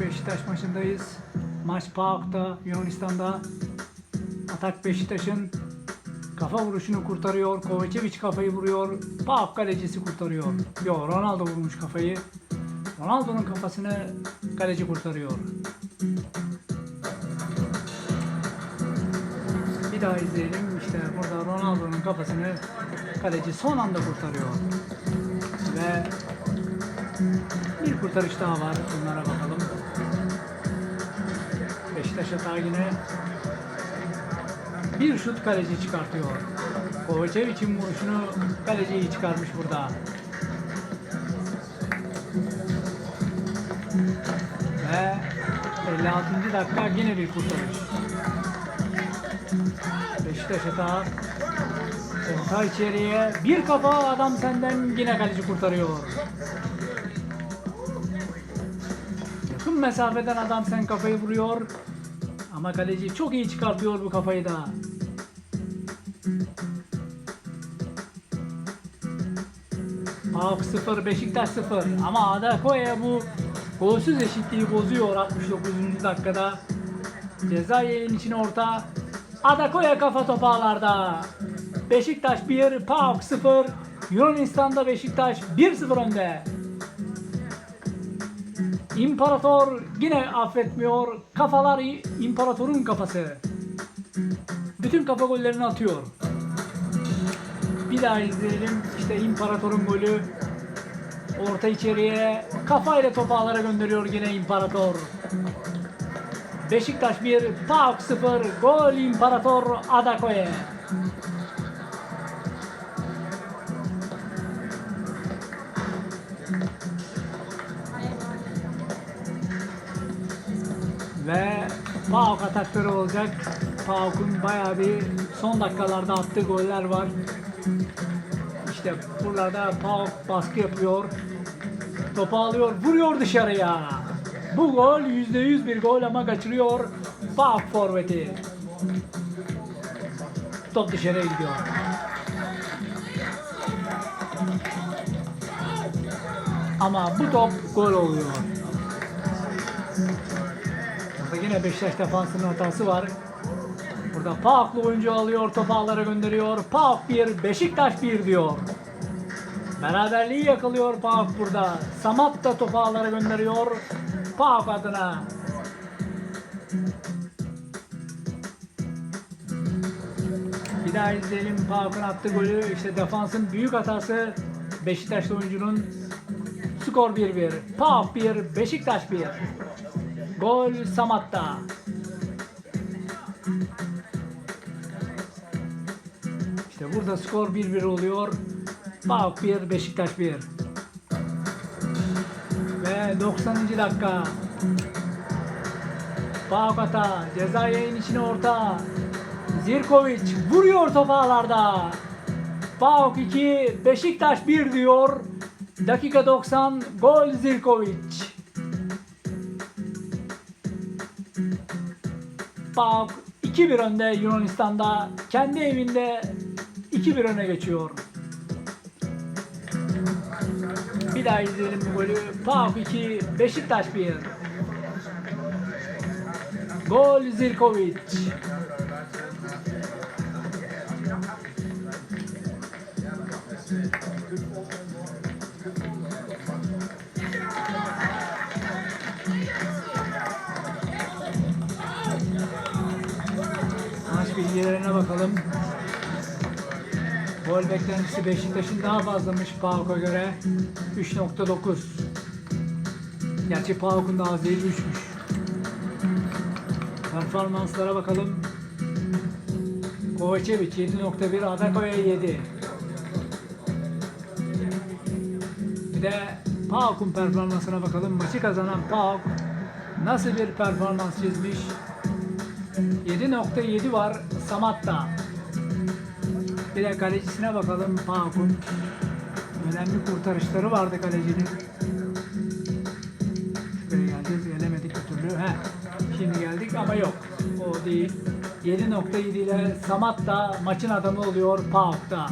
Beşiktaş maçındayız. Maç PAOK'ta, Yunanistan'da. Atak Beşiktaş'ın kafa vuruşunu kurtarıyor. Kovacevic kafayı vuruyor. PAOK kalecisi kurtarıyor. Yo Ronaldo vurmuş kafayı. Ronaldo'nun kafasını kaleci kurtarıyor. Bir daha izleyelim. İşte burada Ronaldo'nun kafasını kaleci son anda kurtarıyor. Ve bir kurtarış daha var. Bunlara bakalım. Beşiktaş hata yine bir şut kaleci çıkartıyor. Kovacevic'in vuruşunu kaleci iyi çıkarmış burada. Ve 56. dakika yine bir kurtarış. Beşiktaş hata. Orta içeriye. Bir kafa adam senden yine kaleci kurtarıyor. Yakın mesafeden adam sen kafayı vuruyor. Ama kaleci çok iyi çıkartıyor bu kafayı da. PAOK 0, Beşiktaş 0. Ama Adakoya bu golsüz eşitliği bozuyor 69. dakikada. Ceza yayın için orta. Adakoya kafa topu ağlarda. Beşiktaş 1, PAOK 0. Yunanistan'da Beşiktaş 1-0 önde. İmparator yine affetmiyor. Kafalar imparatorun kafası. Bütün kafa gollerini atıyor. Bir daha izleyelim. İşte imparatorun golü. Orta içeriye kafayla topu ağlara gönderiyor yine imparator. Beşiktaş 1, PAOK 0, gol imparator Adakoye. Ve PAOK atakları olacak. PAOK'un bayağı bir son dakikalarda attığı goller var. İşte buralarda PAOK baskı yapıyor. Topu alıyor, vuruyor dışarıya. Bu gol %100 bir gol ama kaçırıyor PAOK forveti. Top dışarıya gidiyor. Ama bu top gol oluyor. Yine Beşiktaş defansının hatası var. Burada PAOK'lu oyuncu alıyor, topu ağlara gönderiyor. PAOK 1, Beşiktaş 1 diyor. Beraberliği yakalıyor PAOK burada. Samat da topu ağlara gönderiyor. PAOK adına. Bir daha izleyelim PAOK'un attığı golü. İşte defansın büyük hatası Beşiktaşlı oyuncunun skor 1-1. PAOK 1, Beşiktaş 1. Gol Samat'ta. İşte burada skor 1-1 oluyor. PAOK 1, Beşiktaş 1. Ve 90. dakika. PAOK hata. Ceza yayın içine orta. Zirkovic vuruyor top ağlarda. PAOK 2, Beşiktaş 1 diyor. Dakika 90 gol Zirkovic. PAOK 2-1 önde Yunanistan'da. Kendi evinde 2-1 öne geçiyor. Bir daha izleyelim bu golü. PAOK 2, Beşiktaş 1. Gol Zirkovic. Bilgilerine bakalım. Gol beklentisi Beşiktaş'ın daha fazlamış PAOK'a göre. 3.9. Gerçi PAOK'un da az değil 3'müş. Performanslara bakalım. Kovacevic 7.1, Adakoya 7. Bir de PAOK'un performansına bakalım. Maçı kazanan PAOK nasıl bir performans çizmiş? 7.7 var Samat'ta. Bir de kalecisine bakalım PAOK'un. Önemli kurtarışları vardı kalecinin. Şuraya geleceğiz. Gelemedik bir türlü. Heh. Şimdi geldik ama yok. O değil. 7.7 ile Samat da maçın adamı oluyor PAOK'ta.